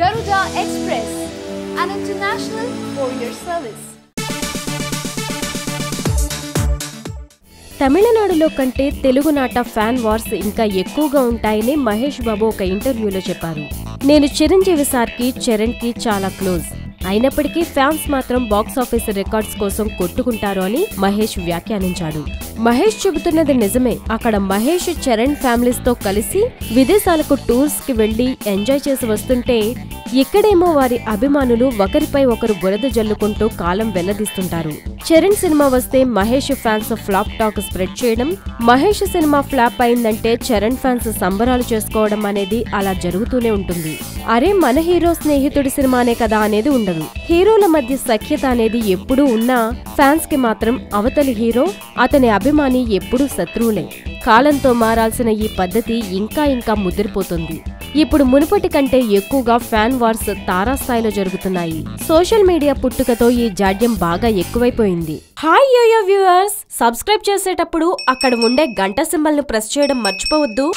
Garuda Express, an international courier service. తమిళనాడులో కంటే తెలుగునాట ఫ్యాన్ వార్స్ ఇంకా ఎక్కువగా ఉంటాయని మహేష్ బాబు ఒక ఇంటర్వ్యూలో చెప్పారు నేను చిరంజీవి సార్కి చరణ్కి చాలా క్లోజ్ అయినప్పటికీ ఫ్యాన్స్ మాత్రం బాక్సాఫీస్ రికార్డ్స్ కోసం కొట్టుకుంటారు అని మహేష్ వ్యాఖ్యానించాడు. మహేష్ చెబుతున్నది నిజమే. అక్కడ మహేష్ చరణ్ ఫ్యామిలీస్తో కలిసి విదేశాలకు టూర్స్కి వెళ్ళి ఎంజాయ్ చేసి వస్తుంటే ఇక్కడేమో వారి అభిమానులు ఒకరిపై ఒకరు బురద జల్లుకుంటూ కాలం వెల్లదీస్తుంటారు. చరణ్ సినిమా వస్తే Mahesh fans flop talk spread చేయడం మహేష్ సినిమా ఫ్లాప్ అయిందంటే చరణ్ ఫ్యాన్స్ సంబరాలు చేసుకోవడం అనేది అలా జరుగుతూనే ఉంటుంది. అరే మన హీరో స్నేహితుడి సినిమానే కదా అనేది ఉండదు. హీరోల మధ్య సఖ్యత అనేది ఎప్పుడూ ఉన్నా ఫ్యాన్స్కి మాత్రం అవతలి హీరో అతని అభిమాని ఎప్పుడూ శత్రువులే. కాలంతో మారాల్సిన ఈ పద్ధతి ఇంకా ఇంకా ముదిరిపోతుంది. ఇప్పుడు మునుపటి కంటే ఎక్కువగా ఫ్యాన్ వార్స్ తారాస్థాయిలో జరుగుతున్నాయి. సోషల్ మీడియా పుట్టుకతో ఈ జాడ్యం బాగా ఎక్కువైపోయింది. Hi yo-yo viewers! సబ్స్క్రైబ్ చేసేటప్పుడు అక్కడ ఉండే గంట సింబల్ను ప్రెస్ చేయడం మర్చిపోవద్దు.